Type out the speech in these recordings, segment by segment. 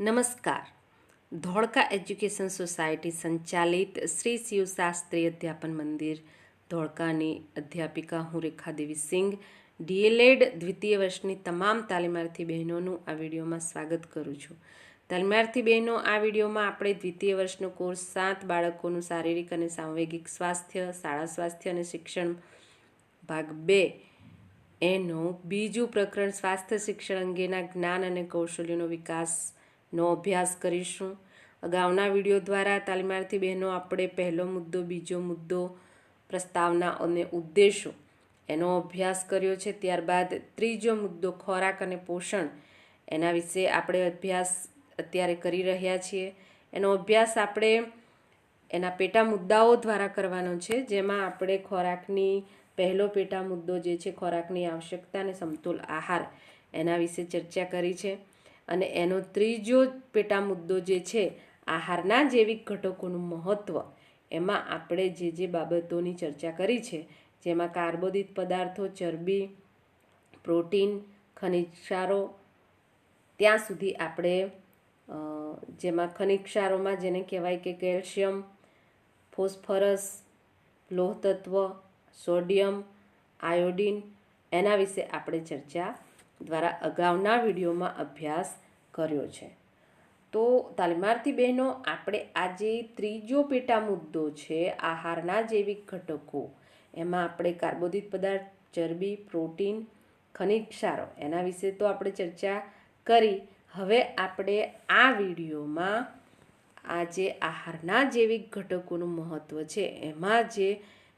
નમસ્કાર. Dholka education society સંચાલિત શ્રી શિવશાસ્ત્રી અધ્યાપન મંદિર. ધોળકાની અધ્યાપિકા હું રેખાદેવી સિંઘ. ડીએલએડ દ્વિતીય વર્ષની તમામ તાલીમાર્થી બહેનોનું આ વિડીયોમાં સ્વાગત કરું છું. તાલીમાર્થી બહેનો, આ વિડીયોમાં આપણે દ્વિતીય વર્ષનો કોર્સ સાત બાળકોનું શારીરિક અને સાંવેગિક સ્વાસ્થ્ય, શાળા સ્વાસ્થ્ય અને શિક્ષણ ભાગ બે. એનું બીજું પ્રકરણ સ્વાસ્થ્ય શિક્ષણ અંગેના જ્ઞાન અને કૌશલ્યનો વિકાસનો અભ્યાસ કરીશું. અગાઉના વીડિયો દ્વારા તાલીમાર્થી બહેનો, આપણે પહેલો મુદ્દો, બીજો મુદ્દો, પ્રસ્તાવના અને ઉદ્દેશો એનો અભ્યાસ કર્યો છે. ત્યારબાદ ત્રીજો મુદ્દો, ખોરાક અને પોષણ એના વિશે આપણે અભ્યાસ અત્યારે કરી રહ્યા છીએ. એનો અભ્યાસ આપણે એના પેટા મુદ્દાઓ દ્વારા કરવાનો છે. જેમાં આપણે ખોરાકની પહેલો પેટા મુદ્દો જે છે, ખોરાકની આવશ્યકતા અને સમતોલ આહાર એના વિશે ચર્ચા કરી છે. અને એનો ત્રીજો પેટા મુદ્દો જે છે, આહારના જૈવિક ઘટકોનું મહત્ત્વ એમાં આપણે જે જે બાબતોની ચર્ચા કરી છે, જેમાં કાર્બોદિત પદાર્થો, ચરબી, પ્રોટીન ખનિજ ક્ષારો ત્યાં સુધી આપણે જેમાં ખનિજ ક્ષારોમાં જેને કહેવાય કે કેલ્શિયમ, ફોસ્ફરસ લોહ તત્વ સોડિયમ, આયોડિન, એના વિશે આપણે ચર્ચા દ્વારા અગાઉના વિડીયોમાં અભ્યાસ કર્યો છે. તો તાલીમાર્થી બહેનો, આપણે આજે ત્રીજો પેટા મુદ્દો છે આહારના જૈવિક ઘટકો. એમાં આપણે કાર્બોદિત પદાર્થ, ચરબી, પ્રોટીન, ખનિજ ક્ષારો, એના વિશે તો આપણે ચર્ચા કરી. હવે આપણે આ વિડીયોમાં આ જે આહારના જૈવિક ઘટકોનું મહત્ત્વ છે. એમાં જે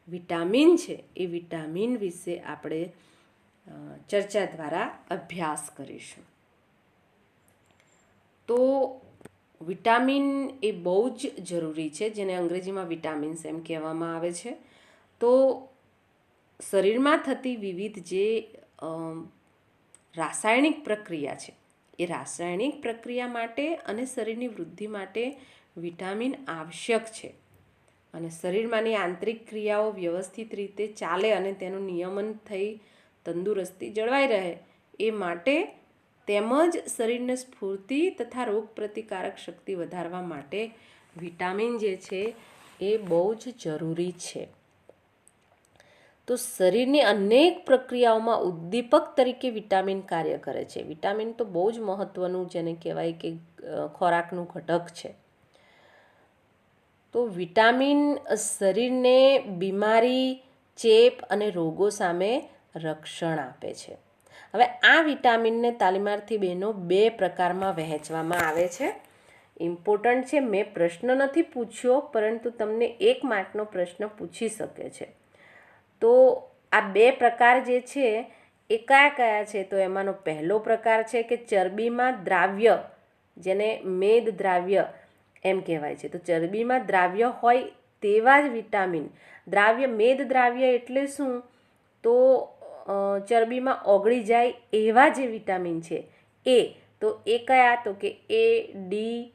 વિટામિન છે, એ વિટામિન વિશે આપણે ચર્ચા દ્વારા અભ્યાસ કરીશું. તો વિટામિન એ બહુ જ જરૂરી છે, જેને અંગ્રેજીમાં વિટામિન્સ એમ કહેવામાં આવે છે. તો શરીરમાં થતી વિવિધ જે રાસાયણિક પ્રક્રિયા છે, એ રાસાયણિક પ્રક્રિયા માટે અને શરીરની વૃદ્ધિ માટે વિટામિન આવશ્યક છે. અને શરીરમાંની આંતરિક ક્રિયાઓ વ્યવસ્થિત રીતે ચાલે અને તેનું નિયમન થઈ તંદુરસ્તી જળવાઈ રહે એ માટે તેમજ શરીરને સ્ફૂર્તિ તથા રોગ પ્રતિકારક શક્તિ વધારવા માટે વિટામિન જે છે એ બહુ જ જરૂરી છે. તો શરીરની અનેક પ્રક્રિયાઓમાં ઉદ્દીપક તરીકે વિટામિન કાર્ય કરે છે. વિટામિન તો બહુ જ મહત્ત્વનું જેને કહેવાય કે ખોરાકનું ઘટક છે. તો વિટામિન શરીરને બીમારી, ચેપ અને રોગો સામે રક્ષણ આપે છે. હવે આ વિટામિનને તાલીમાર્થી બહેનો બે પ્રકારમાં વહેંચવામાં આવે છે. ઇમ્પોર્ટન્ટ છે, મેં પ્રશ્ન નથી પૂછ્યો, પરંતુ તમને એક માર્કનો પ્રશ્ન પૂછી શકે છે. તો આ બે પ્રકાર જે છે, એ કયા કયા છે? તો એમાંનો પહેલો પ્રકાર છે કે ચરબીમાં દ્રાવ્ય, જેને મેદ દ્રાવ્ય એમ કહેવાય છે. તો ચરબીમાં દ્રાવ્ય હોય તેવા જ વિટામિન. દ્રાવ્ય, મેદ દ્રાવ્ય એટલે શું? તો ચરબીમાં ઓગળી જાય એવા જે વિટામિન છે, એ, તો એ કયા? તો કે એ, ડી,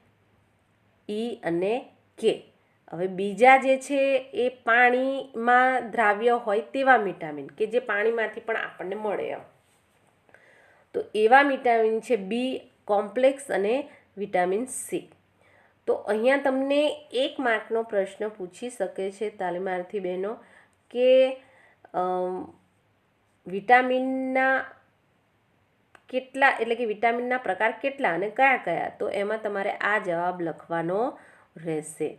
ઈ અને કે. હવે બીજા જે છે એ પાણીમાં દ્રાવ્ય હોય તેવા વિટામિન કે જે પાણીમાંથી પણ આપણને મળે એમ. તો એવા વિટામિન છે બી, કોમ્પ્લેક્સ અને વિટામિન સી. તો અહીંયા તમને એક માર્કનો પ્રશ્ન પૂછી શકે છે તાલીમાર્થી બહેનો કે વિટામિનના કેટલા, એટલે કે વિટામિનના પ્રકાર કેટલા અને કયા કયા? તો એમાં તમારે આ જવાબ લખવાનો રહેશે.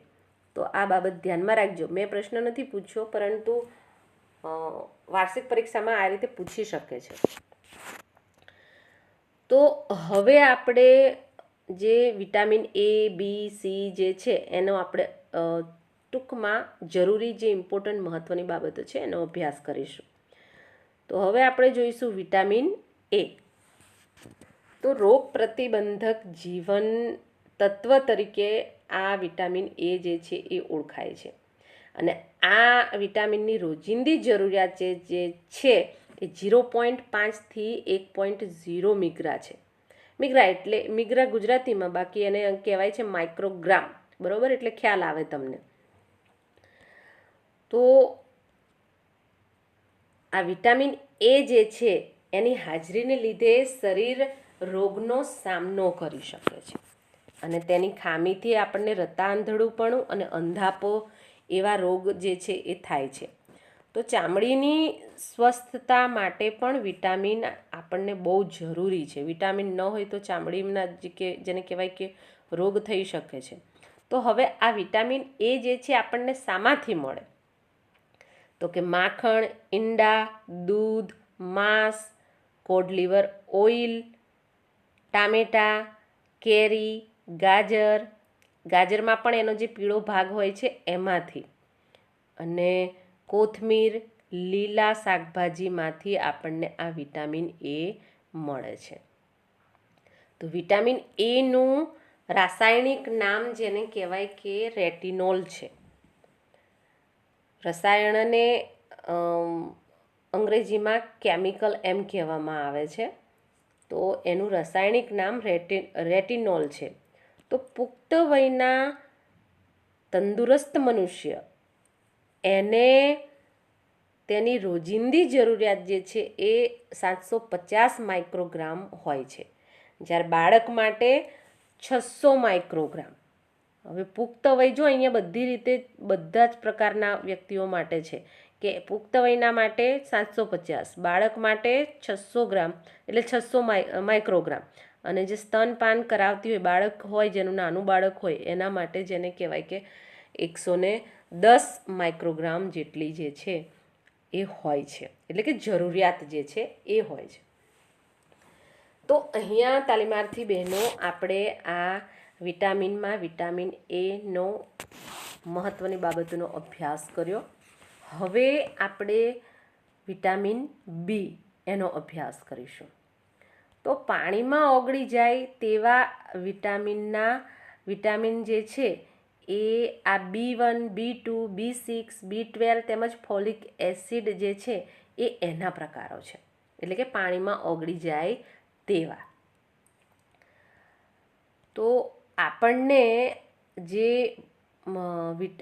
તો આ બાબત ધ્યાનમાં રાખજો. મેં પ્રશ્ન નથી પૂછ્યો, પરંતુ વાર્ષિક પરીક્ષામાં આ રીતે પૂછી શકે છે. તો હવે આપણે જે વિટામિન એ, બી, સી જે છે, એનો આપણે ટૂંકમાં જરૂરી જે ઇમ્પોર્ટન્ટ મહત્ત્વની બાબતો છે, એનો અભ્યાસ કરીશું. તો હવે આપણે જોઈશું વિટામિન એ. તો રોગ પ્રતિબંધક જીવન તત્વ તરીકે આ વિટામિન એ જે છે એ ઓળખાય છે. અને આ વિટામિનની રોજિંદી જરૂરિયાત જે જે છે એ ઝીરો પોઈન્ટ પાંચથી એક પોઈન્ટ ઝીરો મિગ્રા છે. મિગ્રા એટલે, મિગ્રા ગુજરાતીમાં બાકી એને કહેવાય છે માઇક્રોગ્રામ. બરાબર? એટલે ખ્યાલ આવે તમને. તો આ વિટામિન એ જે છે, એની હાજરીને લીધે શરીર રોગનો સામનો કરી શકે છે. અને તેની ખામીથી આપણને રતાંધળુપણું અને અંધાપો એવા રોગ જે છે, એ થાય છે. તો ચામડીની સ્વસ્થતા માટે પણ વિટામિન આપણને બહુ જરૂરી છે. વિટામિન ન હોય તો ચામડીના જે કે, જેને કહેવાય કે રોગ થઈ શકે છે. તો હવે આ વિટામિન એ જે છે, આપણને શામાંથી મળે. તો કે માખણ, ઈંડા, દૂધ, માંસ, કોડ લીવર, ઓઇલ, ટામેટા, કેરી, ગાજર. ગાજરમાં પણ એનો જે પીળો ભાગ હોય છે એમાંથી. અને કોથમીર, લીલા શાકભાજીમાંથી આપણને આ વિટામિન એ મળે છે. તો વિટામિન એનું રાસાયણિક નામ જેને કહેવાય કે રેટિનોલ છે. રસાયણને અંગ્રેજીમાં કેમિકલ એમ કહેવામાં આવે છે. તો એનું રાસાયણિક નામ રેટી, રેટિનોલ છે. તો પુખ્ત વયના તંદુરસ્ત મનુષ્ય, એને તેની રોજિંદી જરૂરિયાત જે છે એ સાતસો પચાસ માઇક્રોગ્રામ હોય છે. જ્યારે બાળક માટે છસો માઇક્રોગ્રામ. હવે પુખ્ત વય જો અહીંયા બધી રીતે બધા જ પ્રકારના વ્યક્તિઓ માટે છે કે પુખ્ત વયના માટે સાતસો પચાસ, બાળક માટે છસો ગ્રામ એટલે છસો માઇક્રોગ્રામ. અને જે સ્તનપાન કરાવતી હોય, બાળક હોય, જેનું નાનું બાળક હોય, એના માટે જેને કહેવાય કે એકસો ને દસ માઇક્રોગ્રામ જેટલી જે છે, એ હોય છે. એટલે કે જરૂરિયાત જે છે, એ હોય છે. તો અહીંયા તાલીમાર્થી બહેનો, આપણે આ વિટામિનમાં વિટામિન એનો મહત્ત્વની બાબતોનો અભ્યાસ કર્યો. હવે આપણે વિટામિન બી એનો અભ્યાસ કરીશું. તો પાણીમાં ઓગળી જાય તેવા વિટામિનના વિટામિન જે છે એ આ B one B two B six B twelve તેમજ ફોલિક એસિડ જે છે એ એના પ્રકારો છે. એટલે કે પાણીમાં ઓગળી જાય તેવા. તો આપણને જે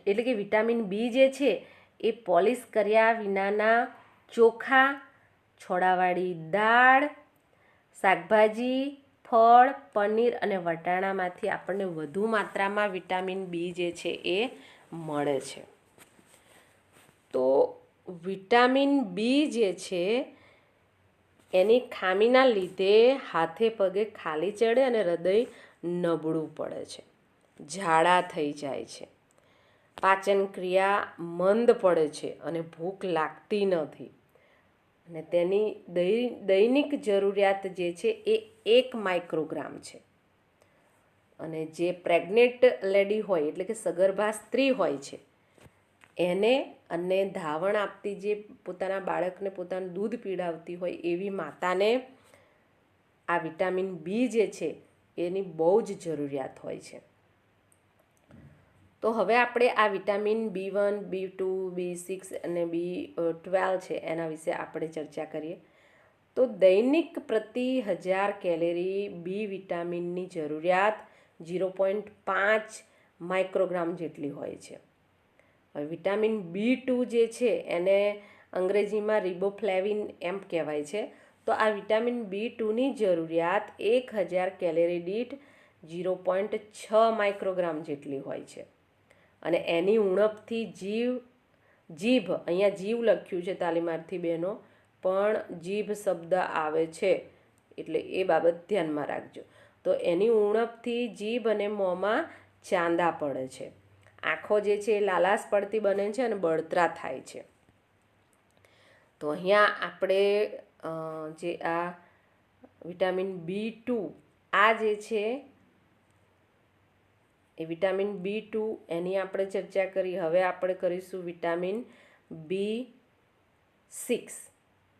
એટલે કે વિટામિન બી જે છે, એ પોલિશ કર્યા વિનાના ચોખા, છોડાવાળી દાળ, શાકભાજી, ફળ, પનીર અને વટાણામાંથી આપણને વધુ માત્રામાં વિટામિન બી જે છે એ મળે છે. તો વિટામિન બી જે છે, એની ખામીના લીધે હાથે પગે ખાલી ચડે અને હૃદય નબળું પડે છે. ઝાડા થઈ જાય છે. પાચન ક્રિયા મંદ પડે છે અને ભૂખ લાગતી નથી. અને તેની દૈનિક જરૂરિયાત જે છે એ એક માઇક્રોગ્રામ છે. અને જે પ્રેગ્નેન્ટ લેડી હોય, એટલે કે સગર્ભા સ્ત્રી હોય છે, એને અને ધાવણ આપતી જે પોતાના બાળકને પોતાનું દૂધ પીડાવતી હોય એવી માતાને આ વિટામિન બી જે છે એની બહુ જ જરૂરિયાત હોય છે. તો હવે આપણે આ vitamin B one, B two, B six અને બી ટ્વેલ્વ છે એના વિશે આપણે ચર્ચા કરીએ. તો દૈનિક પ્રતિ હજાર કેલેરી બી વિટામિનની જરૂરિયાત ઝીરો પોઈન્ટ પાંચ માઇક્રોગ્રામ જેટલી હોય છે. હવે વિટામિન બી ટુ જે છે એને અંગ્રેજીમાં રિબોફ્લેવિન એમ કહેવાય છે. તો આ વિટામિન બી ટુની જરૂરિયાત એક હજાર કેલેરી દીઠ ઝીરો પોઈન્ટ છ માઇક્રોગ્રામ જેટલી હોય છે. અને એની ઉણપથી જીવ, જીભ, અહીંયા જીવ લખ્યું છે તાલીમાર્થી બહેનો, પણ જીભ શબ્દ આવે છે, એટલે એ બાબત ધ્યાનમાં રાખજો. તો એની ઉણપથી જીભ અને મોંમાં ચાંદા પડે છે. આંખો જે છે એ લાલાશ પડતી બને છે અને બળતરા થાય છે. તો અહીંયા આપણે જે આ વિટામિન બી ટુ, આ જે છે, એ વિટામિન બી ટુ એની આપણે ચર્ચા કરી. હવે આપણે કરીશું વિટામિન બી સિક્સ.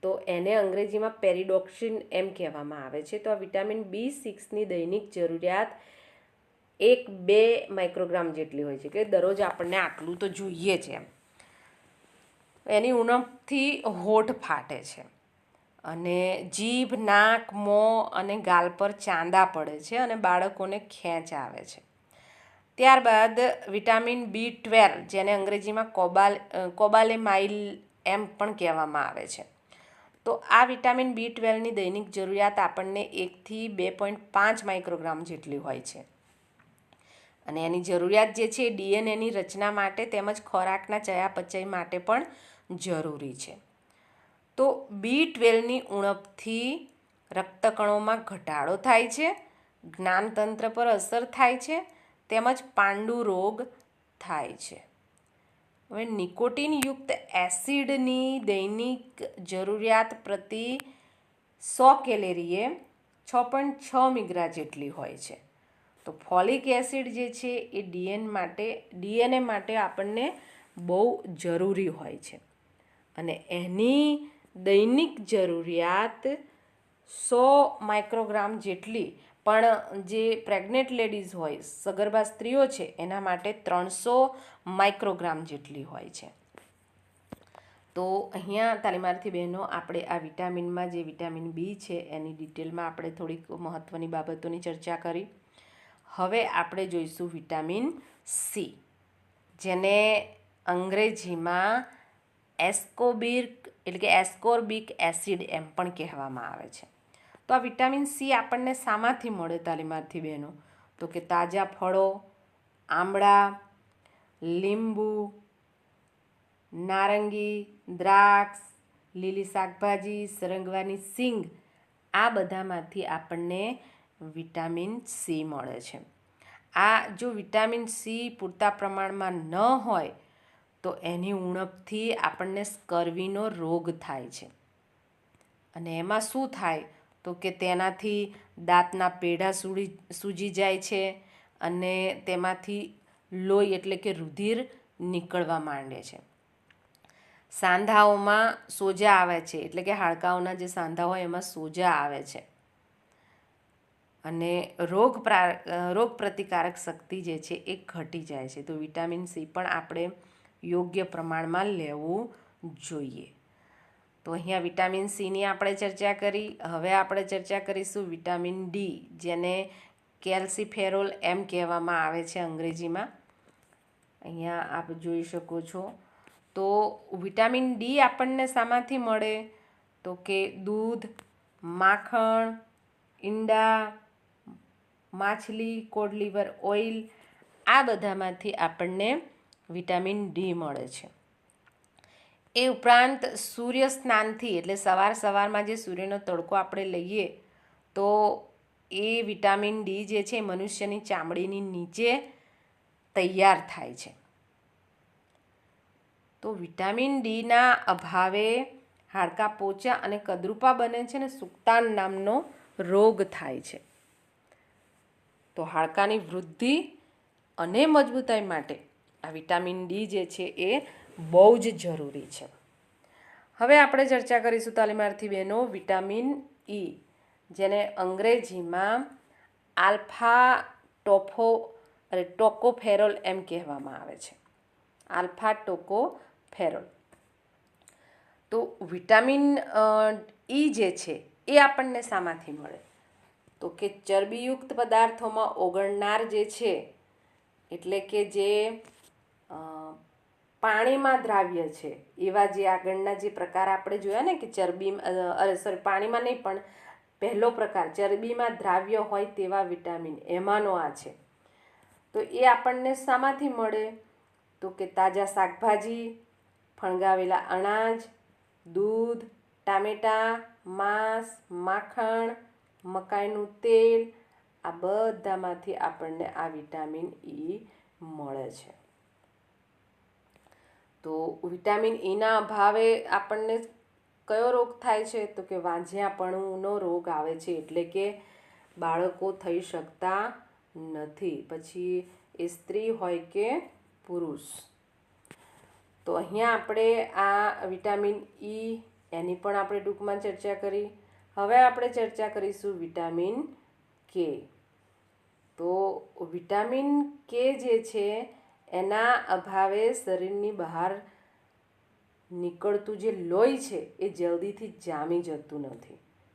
તો એને અંગ્રેજીમાં પેરિડોક્સિન એમ કહેવામાં આવે છે. તો આ વિટામિન બી સિક્સની દૈનિક જરૂરિયાત એક બે માઇક્રોગ્રામ જેટલી હોય છે. કે દરરોજ આપણને આટલું તો જોઈએ છે એની ઉણપથી હોઠ ફાટે છે. અને જીભ, નાક, મોં અને ગાલ પર ચાંદા પડે છે અને બાળકોને ખેંચ આવે છે. ત્યારબાદ વિટામિન બી ટ્વેલ્વ, જેને અંગ્રેજીમાં કોબાલ કોબાલેમાઇલ એમ પણ કહેવામાં આવે છે. તો આ વિટામિન બી ટ્વેલ્વની દૈનિક જરૂરિયાત આપણને એકથી બે પોઈન્ટ પાંચ માઇક્રોગ્રામ જેટલી હોય છે. અને એની જરૂરિયાત જે છે ડીએનએની રચના માટે તેમજ ખોરાકના ચયાપચય માટે પણ જરૂરી છે. તો બી ટ્વેલ્વની ઉણપથી રક્તકણોમાં ઘટાડો થાય છે, જ્ઞાનતંત્ર પર અસર થાય છે, તેમજ પાંડુ રોગ થાય છે. હવે નિકોટિનયુક્ત એસિડની દૈનિક જરૂરિયાત પ્રતિ સો કેલેરીએ છ પોઈન્ટ છ મિગ્રા જેટલી હોય છે. તો ફોલિક એસિડ જે છે એ ડીએન માટે, ડીએનએ માટે આપણને બહુ જરૂરી હોય છે. અને એની દૈનિક જરૂરિયાત સો માઇક્રોગ્રામ જેટલી. પણ જે પ્રેગ્નેન્ટ લેડીઝ હોય, સગર્ભા સ્ત્રીઓ છે, એના માટે ત્રણસો માઇક્રોગ્રામ જેટલી હોય છે. તો અહીંયા તાલીમાર્થી બહેનો, આપણે આ વિટામિનમાં જે વિટામિન બી છે, એની ડિટેલમાં આપણે થોડીક મહત્ત્વની બાબતોની ચર્ચા કરી. હવે આપણે જોઈશું વિટામિન સી, જેને અંગ્રેજીમાં એસ્કોબિર્ક એટલે કે એસ્કોર્બિક એસિડ એમ પણ કહેવામાં આવે છે. તો આ વિટામિન સી આપણને શામાંથી મળે તાલીમાર્થી બહેનો? તો કે તાજા ફળો, આમળા, લીંબુ, નારંગી, દ્રાક્ષ, લીલી શાકભાજી, સરંગવાની સિંગ, આ બધામાંથી આપણને વિટામિન સી મળે છે. આ જો વિટામિન સી પૂરતા પ્રમાણમાં ન હોય તો એની ઉણપથી આપણને સ્કર્વીનો રોગ થાય છે. અને એમાં શું થાય? તો કે તેનાથી દાંતના પેઢા સૂડી, સૂજી જાય છે અને તેમાંથી લોહી એટલે કે રુધિર નીકળવા માંડે છે. સાંધાઓમાં સોજા આવે છે, એટલે કે હાડકાઓના જે સાંધા હોય એમાં સોજા આવે છે. અને રોગ પ્રા, રોગ પ્રતિકારક શક્તિ જે છે એ ઘટી જાય છે. તો વિટામિન સી પણ આપણે યોગ્ય પ્રમાણમાં લેવું જોઈએ. તો અહીંયા વિટામિન સીની આપણે ચર્ચા કરી. હવે આપણે ચર્ચા કરીશું વિટામિન ડી, જેને કેલ્સીફેરોલ એમ કહેવામાં આવે છે અંગ્રેજીમાં. અહીંયા આપ જોઈ શકો છો. તો વિટામિન ડી આપણને શામાંથી મળે? તો કે દૂધ, માખણ, ઈંડા, માછલી, કોડ લીવર ઓઇલ, આ બધામાંથી આપણને વિટામિન ડી મળે છે. એ ઉપરાંત સૂર્ય સ્નાનથી એટલે સવાર સવારમાં જે સૂર્યનો તડકો આપણે લઈએ, તો એ વિટામિન ડી જે છે મનુષ્યની ચામડીની નીચે તૈયાર થાય છે. તો વિટામિન ડીના અભાવે હાડકાં પોચા અને કદરૂપા બને છે ને સુક્તાન નામનો રોગ થાય છે. તો હાડકાની વૃદ્ધિ અને મજબૂતાઈ માટે આ વિટામિન ડી જે છે એ બહુ જ જરૂરી છે. હવે આપણે ચર્ચા કરીશું તાલીમાર્થી બહેનો વિટામિન ઈ, જેને અંગ્રેજીમાં આલ્ફા ટોફો અરે ટોકોફેરોલ એમ કહેવામાં આવે છે. Alpha tocopherol. તો વિટામિન ઈ જે છે એ આપણને શામાંથી મળે? તો કે ચરબીયુક્ત પદાર્થોમાં ઓગળનાર જે છે, એટલે કે જે પાણીમાં દ્રાવ્ય છે. એવા જે આગળના જે પ્રકાર આપણે જોયા ને કે ચરબી અરે સોરી પાણીમાં નહીં પણ પહેલો પ્રકાર ચરબીમાં દ્રાવ્ય હોય તેવા વિટામિન એમાંનો આ છે. તો એ આપણને શામાંથી મળે? તો કે તાજા શાકભાજી, ફણગાવેલા અનાજ, દૂધ, ટામેટાં, માંસ, માખણ, મકાઈનું તેલ, આ બધામાંથી આપણને આ વિટામિન ઈ મળે છે. તો વિટામિન એના અભાવે આપણને કયો રોગ થાય છે? તો કે વાંઝિયાપણુંનો રોગ આવે છે, એટલે કે બાળકો થઈ શકતા નથી. પછી એ સ્ત્રી હોય કે પુરુષ. તો અહીંયા આપણે આ વિટામિન ઈ એની પણ આપણે ટૂંકમાં ચર્ચા કરી. હવે આપણે ચર્ચા કરીશું વિટામિન કે તો વિટામિન કે જે છે એના અભાવે શરીરની બહાર નીકળતું જે લોહી છે, એ જલ્દીથી જામી જતું નથી.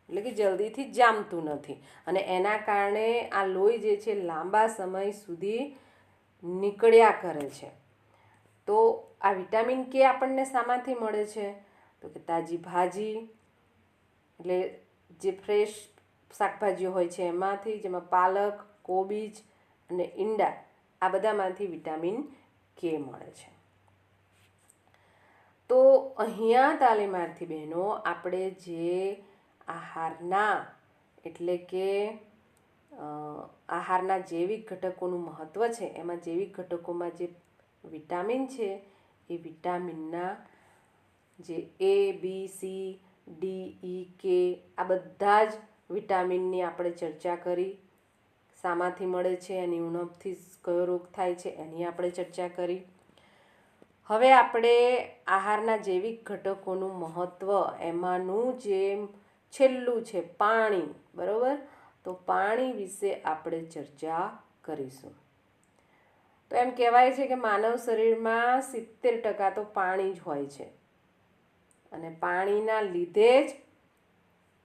એટલે કે જલ્દીથી જામતું નથી. અને એના કારણે આ લોહી જે છે, લાંબા સમય સુધી નીકળ્યા કરે છે. તો આ વિટામિન કે આપણને શામાંથી મળે છે? તો કે તાજી ભાજી, એટલે જે ફ્રેશ શાકભાજીઓ હોય છે, એમાંથી જેમાં પાલક, કોબીજ અને ઈંડા આ બધામાંથી વિટામિન કે મળે છે. તો અહીંયા તાલીમાર્થી બહેનો, આપણે જે આહારના, એટલે કે આહારના જૈવિક ઘટકોનું મહત્ત્વ છે, એમાં જૈવિક ઘટકોમાં જે વિટામિન છે, એ વિટામિનના જે એ બી સી ડી ઈ કે આ બધા જ વિટામિનની આપણે ચર્ચા કરી. શામાંથી મળે છે, એની ઉણપથી કયો રોગ થાય છે, એની આપણે ચર્ચા કરી. હવે આપણે આહારના જૈવિક ઘટકોનું મહત્ત્વ એમાંનું જે છેલ્લું છે, પાણી, બરાબર? તો પાણી વિશે આપણે ચર્ચા કરીશું. તો એમ કહેવાય છે કે માનવ શરીરમાં સિત્તેર ટકા તો પાણી જ હોય છે. અને પાણીના લીધે જ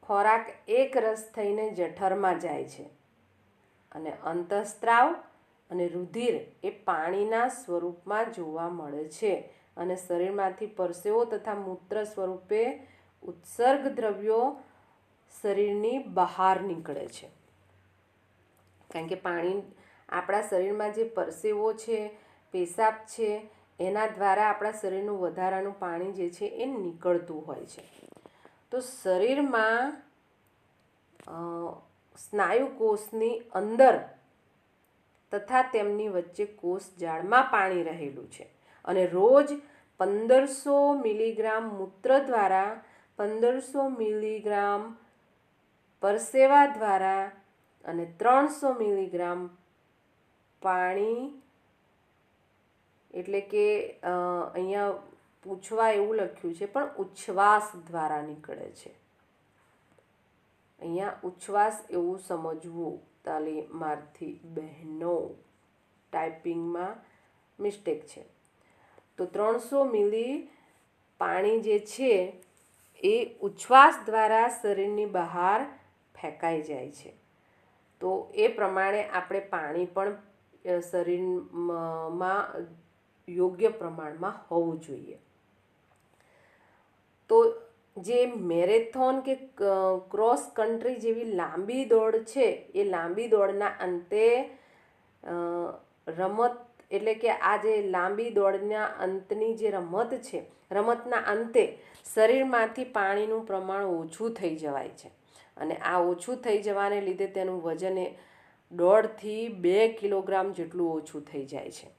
ખોરાક એક રસ થઈને જઠરમાં જાય છે. અને અંતઃસ્ત્રાવ અને રુધિર એ પાણીના સ્વરૂપમાં જોવા મળે છે. અને શરીરમાંથી પરસેવો તથા મૂત્ર સ્વરૂપે ઉત્સર્ગ દ્રવ્યો શરીરની બહાર નીકળે છે. કારણ કે પાણી આપણા શરીરમાં જે પરસેવો છે, પેશાબ છે, એના દ્વારા આપણા શરીરનું વધારાનું પાણી જે છે એ નીકળતું હોય છે. તો શરીરમાં અ, સ્નાયુ કોષની અંદર તથા તેમની વચ્ચે કોષ જાળમાં પાણી રહેલું છે. અને રોજ પંદરસો મિલીગ્રામ મૂત્ર દ્વારા પંદરસો મિલીગ્રામ પરસેવા દ્વારા અને ત્રણસો મિલીગ્રામ પાણી એટલે કે અહીંયા પૂછવા એવું લખ્યું છે પણ ઉચ્છવાસ દ્વારા નીકળે છે. અહીંયા ઉચ્છ્વાસ એવું સમજવું તાલીમાર્થી બહેનો ટાઈપિંગમાં મિસ્ટેક છે. તો ત્રણસો મિલી પાણી જે છે, એ ઉચ્છ્વાસ દ્વારા શરીરની બહાર ફેંકાઈ જાય છે. તો એ પ્રમાણે આપણે પાણી પણ શરીરમાં યોગ્ય પ્રમાણમાં હોવું જોઈએ. તો જે મેરેથોન કે ક્રોસ કન્ટ્રી જેવી લાંબી દોડ છે, એ લાંબી દોડના અંતે રમત એટલે કે આ જે લાંબી દોડના અંતની જે રમત છે, રમતના અંતે શરીરમાંથી પાણીનું પ્રમાણ ઓછું થઈ જવાય છે. અને આ ઓછું થઈ જવાને લીધે તેનું વજન એ દોઢથી બે કિલોગ્રામ જેટલું ઓછું થઈ જાય છે.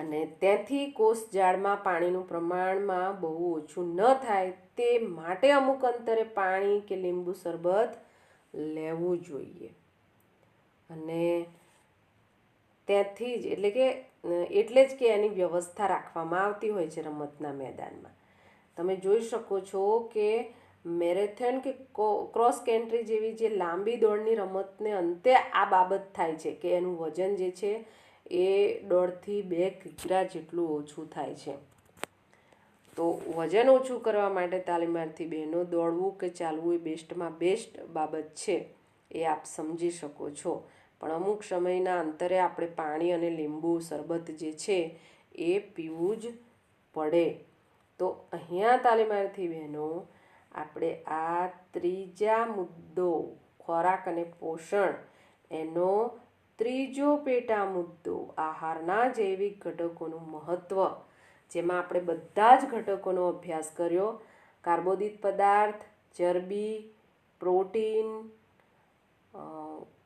અને ત્યાંથી કોષ જાળમાં પાણીનું પ્રમાણમાં બહુ ઓછું ન થાય તે માટે અમુક અંતરે પાણી કે લીંબુ શરબત લેવું જોઈએ. અને ત્યાંથી જ એટલે કે એટલે જ કે એની વ્યવસ્થા રાખવામાં આવતી હોય છે રમતના મેદાનમાં. તમે જોઈ શકો છો કે મેરેથોન કો- ક્રોસ કન્ટ્રી જેવી જે લાંબી દોડની રમતને અંતે આ બાબત થાય છે કે એનું વજન જે છે એ દોઢથી બે કિગ્રા જેટલું ઓછું થાય છે. તો વજન ઓછું કરવા માટે તાલીમાર્થી બહેનો દોડવું કે ચાલવું એ બેસ્ટમાં બેસ્ટ બાબત છે એ આપ સમજી શકો છો. પણ અમુક સમયના અંતરે આપણે પાણી અને લીંબુ, શરબત જે છે એ પીવું જ પડે. તો અહીંયા તાલીમાર્થી બહેનો, આપણે આ ત્રીજા મુદ્દો, ખોરાક અને પોષણ એનો ત્રીજો પેટા મુદ્દો આહારના જૈવિક ઘટકોનું મહત્ત્વ જેમાં આપણે બધા જ ઘટકોનો અભ્યાસ કર્યો. કાર્બોદિત પદાર્થ, ચરબી, પ્રોટીન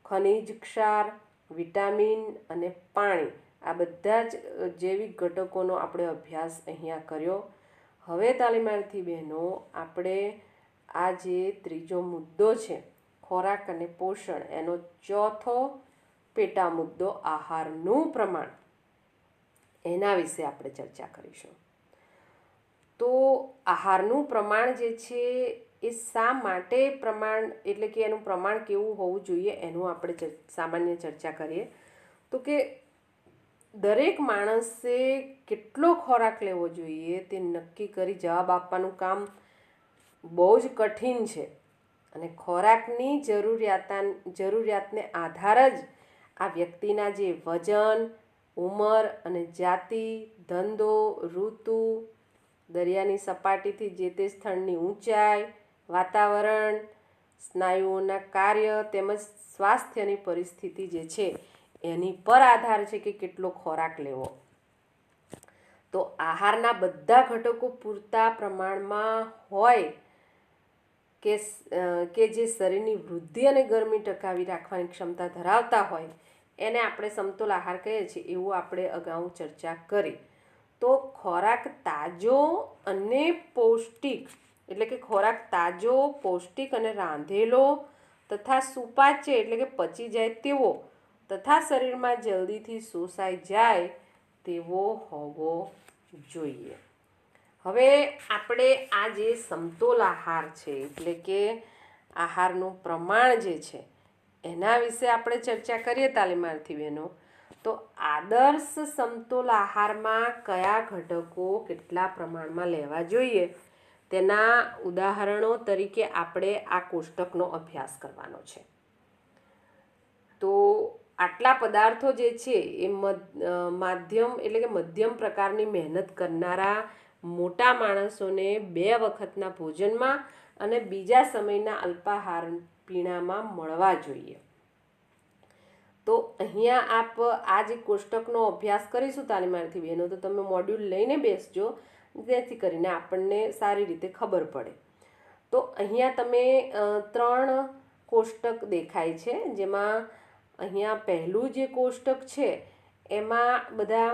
ખનિજ ક્ષાર, વિટામિન અને પાણી. આ બધા જ જૈવિક ઘટકોનો આપણે અભ્યાસ અહીંયા કર્યો. હવે તાલીમાર્થી બહેનો, આપણે આ જે ત્રીજો મુદ્દો છે, ખોરાક અને પોષણ, એનો ચોથો પેટા મુદ્દો આહારનું પ્રમાણ. એના વિશે આપણે ચર્ચા કરીશું. તો આહારનું પ્રમાણ જે છે, એ શા માટે પ્રમાણ, એટલે કે એનું પ્રમાણ કેવું હોવું જોઈએ એનું આપણે સામાન્ય ચર્ચા કરીએ. તો કે દરેક માણસે કેટલો ખોરાક લેવો જોઈએ તે નક્કી કરી જવાબ આપવાનું કામ બહુ જ કઠિન છે. અને ખોરાકની જરૂરિયાતા, જરૂરિયાતને આધાર જ આ વ્યક્તિના જે વજન, ઉંમર અને જાતિ, ધંધો, ઋતુ, દરિયાની સપાટીથી જે તે સ્થળની ઊંચાઈ, વાતાવરણ, સ્નાયુઓના કાર્ય તેમજ સ્વાસ્થ્યની પરિસ્થિતિ જે છે, એની પર આધાર છે કે કેટલો ખોરાક લેવો. તો આહારના બધા ઘટકો પૂરતા પ્રમાણમાં હોય કે કે જે શરીરની વૃદ્ધિ અને ગરમી ટકાવી રાખવાની ક્ષમતા ધરાવતા હોય એને આપણે સમતોલ આહાર કહીએ છીએ, એવું આપણે અગાઉ ચર્ચા કરી. તો ખોરાક તાજો અને પૌષ્ટિક, એટલે કે ખોરાક તાજો, પૌષ્ટિક અને રાંધેલો તથા સુપાચ્ય, એટલે કે પચી જાય તેવો તથા શરીરમાં જલ્દીથી શોષાઈ જાય તેવો હોવો જોઈએ. હવે આપણે આ જે સમતોલ આહાર છે, એટલે કે આહારનું પ્રમાણ જે છે એના વિશે આપણે ચર્ચા કરીએ તાલીમાર્થી બહેનો. તો આદર્શ સમતોલ આહારમાં કયા ઘટકો કેટલા પ્રમાણમાં લેવા જોઈએ? તેના ઉદાહરણો તરીકે આપણે આ કોષ્ટકનો અભ્યાસ કરવાનો છે. તો આટલા પદાર્થો જે છે એ માધ્યમ એટલે કે મધ્યમ પ્રકારની મહેનત કરનારા મોટા માણસોને બે વખતના ભોજનમાં અને બીજા સમયના અલ્પાહાર પીણામાં મળવા જોઈએ. તો અહીંયા આપ આ જે કોષ્ટકનો અભ્યાસ કરીશું તાલીમાર્થી બહેનો, તો તમે મોડ્યુલ લઈને બેસજો, જેથી કરીને આપણને સારી રીતે ખબર પડે. તો અહીંયા તમે ત્રણ કોષ્ટક દેખાય છે, જેમાં અહીંયા પહેલું જે કોષ્ટક છે, એમાં બધા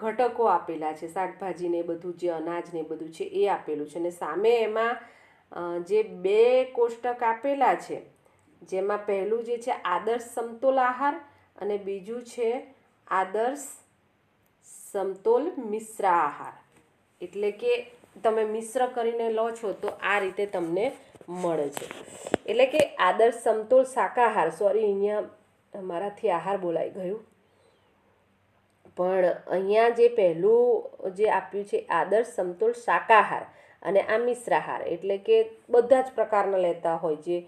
ઘટકો આપેલા છે, શાકભાજીને બધું જે અનાજને બધું છે એ આપેલું છે, અને સામે એમાં જે બે કોષ્ટક આપેલા છે, જેમાં પહેલું જે છે આદર્શ સમતોલ આહાર અને બીજું છે આદર્શ સમતોલ મિશ્ર આહાર. એટલે કે તમે મિશ્ર કરીને લો છો તો આ રીતે તમને મળે છે. એટલે કે આદર્શ સમતોલ શાકાહાર, સોરી, અહીંયા મારાથી આહાર બોલાઈ ગયું. પણ અહીંયા જે પહેલું જે આપ્યું છે આદર્શ સમતોલ શાકાહાર અને આ મિશ્રાહાર એટલે કે બધા જ પ્રકારના લેતા હોય જે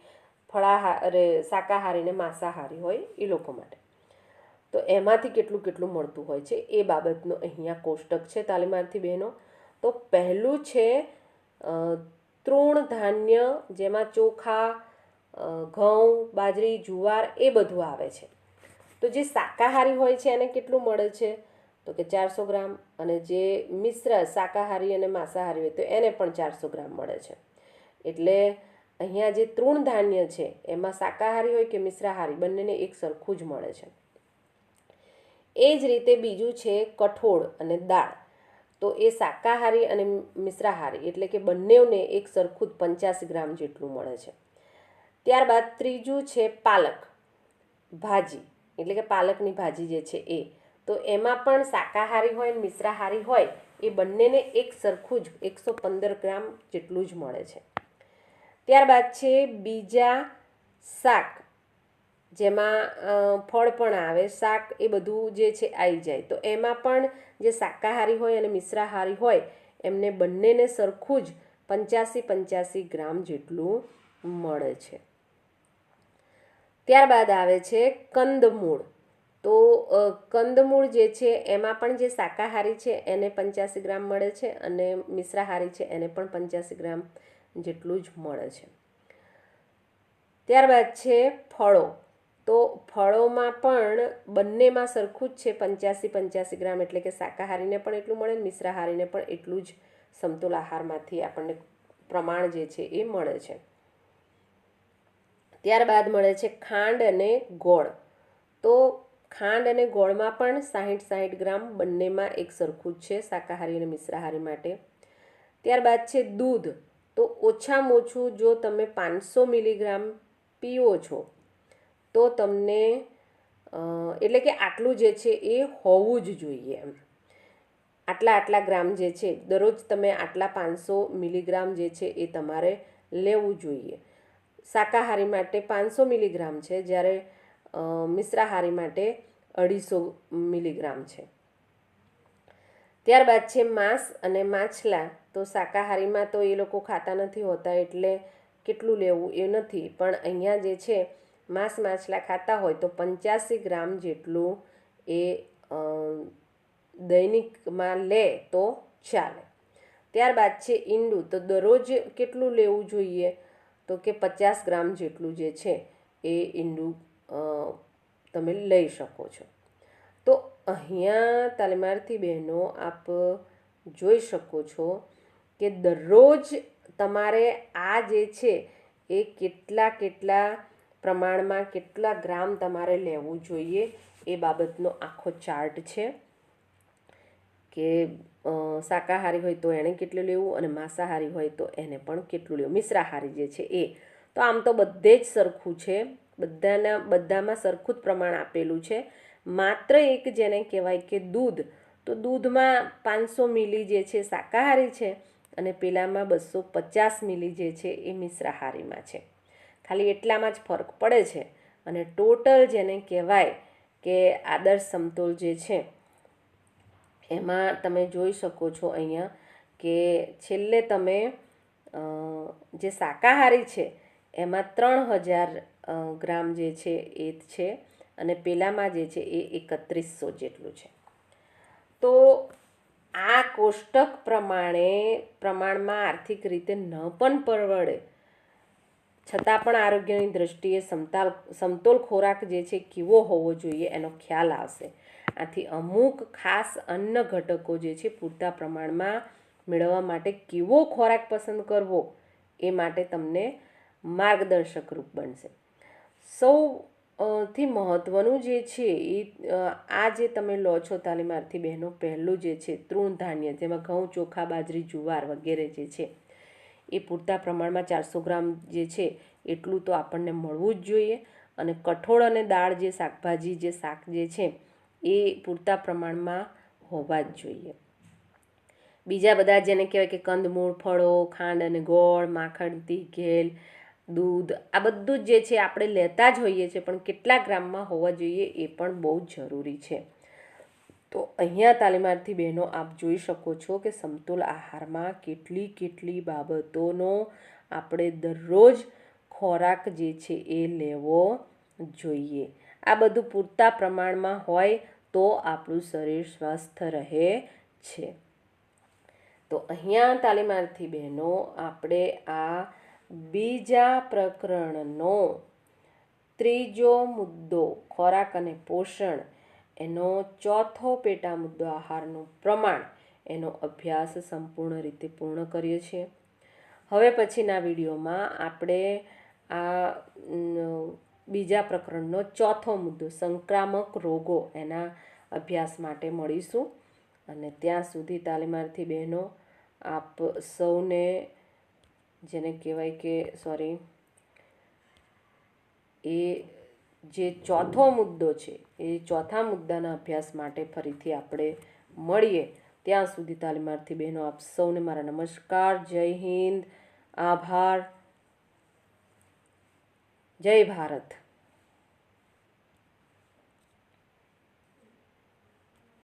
ફળાહાર, અરે શાકાહારી ને માંસાહારી હોય એ લોકો માટે. તો એમાંથી કેટલું કેટલું મળતું હોય છે એ બાબતનો અહીંયા કોષ્ટક છે તાલીમાર્થી બહેનો. તો પહેલું છે તૃણ ધાન્ય જેમાં ચોખા ઘઉં, બાજરી, જુવાર એ બધું આવે છે. તો જે શાકાહારી હોય છે એને કેટલું મળે છે? તો કે ચારસો ગ્રામ અને જે મિશ્ર શાકાહારી અને માંસાહારી હોય તો એને પણ ચારસો ગ્રામ મળે છે. એટલે અહીંયા જે તૃણ ધાન્ય છે, એમાં શાકાહારી હોય કે મિશ્રાહારી, બંનેને એક સરખું જ મળે છે. એ જ રીતે બીજું છે કઠોળ અને દાળ. તો એ શાકાહારી અને મિશ્રાહારી એટલે કે બંનેને એક સરખું જ પંચ્યાસી ગ્રામ જેટલું મળે છે. ત્યારબાદ ત્રીજું છે પાલક. ભાજી. એટલે કે પાલકની ભાજી જે છે એ. તો એમાં પણ શાકાહારી હોય મિશ્રાહારી હોય, એ બંનેને એક સરખું જ, એકસો પંદર ગ્રામ જેટલું જ મળે છે. ત્યારબાદ છે બીજા શાક, જેમાં ફળ પણ આવે. શાક એ બધું જે છે આવી જાય. તો એમાં પણ જે શાકાહારી હોય અને મિશ્રાહારી હોય, એમને બંનેને સરખું જ પંચ્યાસી પંચ્યાસી ગ્રામ જેટલું મળે છે. ત્યારબાદ આવે છે કંદમૂળ. તો કંદમૂળ જે છે, એમાં પણ જે શાકાહારી છે, એને પંચ્યાસી ગ્રામ મળે છે અને મિશ્રાહારી છે, એને પણ પંચ્યાસી ગ્રામ જેટલું જ મળે છે. ત્યારબાદ છે ફળો. તો ફળોમાં પણ બંનેમાં સરખું જ છે, પંચ્યાસી પંચ્યાસી ગ્રામ એટલે કે શાકાહારીને પણ એટલું મળે મિશ્રાહારીને પણ એટલું જ સમતુલ આહારમાંથી આપણને પ્રમાણ જે છે એ મળે છે. ત્યારબાદ મળે છે ખાંડ અને ગોળ. તો ખાંડ અને ગોળમાં પણ સાહીઠ સાહીઠ ગ્રામ બંનેમાં એક સરખું જ છે, શાકાહારી અને મિશ્રાહારી માટે. ત્યારબાદ છે દૂધ. તો ઓછામાં ઓછું જો તમે પાંચસો મિલીગ્રામ પીવો છો, તો તમને એટલે કે આટલું જે છે એ હોવું જ જોઈએ એમ. આટલા આટલા ગ્રામ જે છે, દરરોજ તમે આટલા પાંચસો મિલીગ્રામ જે છે એ તમારે લેવું જોઈએ. શાકાહારી માટે પાંચસો મિલીગ્રામ છે, જ્યારે મિશ્રાહારી માટે અઢીસો મિલીગ્રામ છે. ત્યારબાદ છે માંસ અને માછલા. તો શાકાહારીમાં તો એ લોકો ખાતા નથી હોતા એટલે કેટલું લેવું એ નથી. પણ અહીંયા જે છે, માંસ માછલા ખાતા હોય તો પંચ્યાસી ગ્રામ જેટલું એ દૈનિકમાં લે તો ચાલે. ત્યારબાદ છે ઈંડું. તો દરરોજ કેટલું લેવું જોઈએ? તો કે પચાસ ગ્રામ જેટલું જે છે એ ઈંડું તમે લઈ શકો છો. તો અહીંયા તાલીમાર્થી બહેનો આપ જોઈ શકો છો કે દરરોજ તમારે આ જે છે એ કેટલા કેટલા પ્રમાણમાં કેટલા ગ્રામ તમારે લેવું જોઈએ એ બાબતનો આખો ચાર્ટ છે. કે શાકાહારી હોય તો એણે કેટલું લેવું અને માંસાહારી હોય તો એને પણ કેટલું લેવું. મિશ્રાહારી જે છે એ. તો આમ તો બધે જ સરખું છે. બધાના, બધામાં સરખું જ પ્રમાણ આપેલું છે. માત્ર એક જેને કહેવાય કે દૂધ, તો દૂધમાં પાંચસો મિલી જે છે શાકાહારી છે અને પેલામાં બસો પચાસ મિલી જે છે એ મિશ્રાહારીમાં છે. ખાલી એટલામાં જ ફરક પડે છે અને ટોટલ જેને કહેવાય કે આદર્શ સમતોલ જે છે, એમાં તમે જોઈ શકો છો અહીંયા કે છેલ્લે તમે જે શાકાહારી છે, એમાં ત્રણ હજાર ગ્રામ જે છે એ છે અને પેલામાં જે છે એ એકત્રીસો જેટલું છે. તો આ કોષ્ટક પ્રમાણે પ્રમાણમાં આર્થિક રીતે ન પણ પરવડે. છતાં પણ આરોગ્યની દ્રષ્ટિએ સમતાલ, સમતોલ ખોરાક જે છે કેવો હોવો જોઈએ એનો ખ્યાલ આવશે. આથી અમુક ખાસ અન્ન ઘટકો જે છે પૂરતા પ્રમાણમાં મેળવવા માટે કેવો ખોરાક પસંદ કરવો એ માટે તમને માર્ગદર્શક રૂપ બનશે. સૌ અ, થી મહત્ત્વનું જે છે એ આ જે તમે લો છો તાલીમાર્થી બહેનો પહેલું જે છે તૃણધાન્ય જેમાં ઘઉં ચોખા બાજરી જુવાર વગેરે જે છે એ પૂરતા પ્રમાણમાં ચારસો ગ્રામ જે છે એટલું તો આપણને મળવું જ જોઈએ અને કઠોળ અને દાળ જે શાકભાજી જે શાક જે છે એ પૂરતા પ્રમાણમાં હોવા જ જોઈએ. બીજા બધા જેને કહેવાય કે કંદમૂળ ફળો ખાંડ અને ગોળ માખણ તી ઘેલ દૂધ, આ બધું જ જે છે આપણે લેતા જ હોઈએ છીએ, પણ કેટલા ગ્રામમાં હોવા જોઈએ એ પણ બહુ જરૂરી છે. તો અહીંયા તાલીમાર્થી બહેનો, આપ જોઈ શકો છો કે સમતોલ આહારમાં કેટલી કેટલી બાબતોનો આપણે દરરોજ ખોરાક જે છે એ લેવો જોઈએ. આ બધું પૂરતા પ્રમાણમાં હોય તો આપણું શરીર સ્વસ્થ રહે છે. તો અહીંયા તાલીમાર્થી બહેનો, આપણે આ બીજા પ્રકરણનો ત્રીજો મુદ્દો, ખોરાક અને પોષણ, એનો ચોથો પેટા મુદ્દો આહારનું પ્રમાણ, એનો અભ્યાસ સંપૂર્ણ રીતે પૂર્ણ કરીએ છીએ હવે પછીના વિડીયોમાં આપણે આ બીજા પ્રકરણનો ચોથો મુદ્દો, સંક્રામક રોગો, એના અભ્યાસ માટે મળીશું. અને ત્યાં સુધી તાલીમાર્થી બહેનો, આપ સૌને જેને કહેવાય કે સોરી એ જે ચોથો મુદ્દો છે, એ ચોથા મુદ્દાના અભ્યાસ માટે ફરીથી આપણે મળીએ. ત્યાં સુધી તાલીમાર્થી બહેનો, આપ સૌને મારા નમસ્કાર. જય હિન્દ. આભાર. જય ભારત.